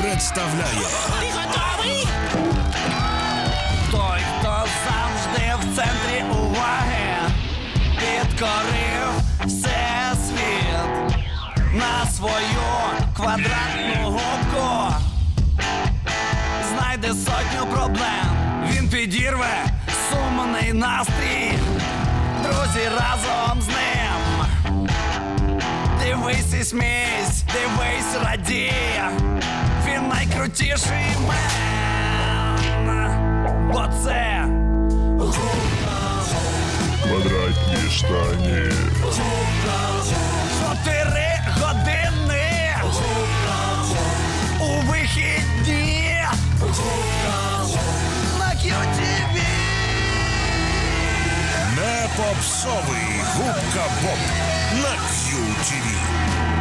представляє Ти готовий? Той, хто завжди в центрі уваги, підкорив всесвіт на свою квадратну губку. Знайде сотню проблем, він підірве сумний настрій. Друзі разом з ним. Дивись і смійсь, дивись, радій. Найкрутіший мен. Бо це Квадратні штані. чотири години у вихідні на QTV. не попсовий губка Боб на QTV.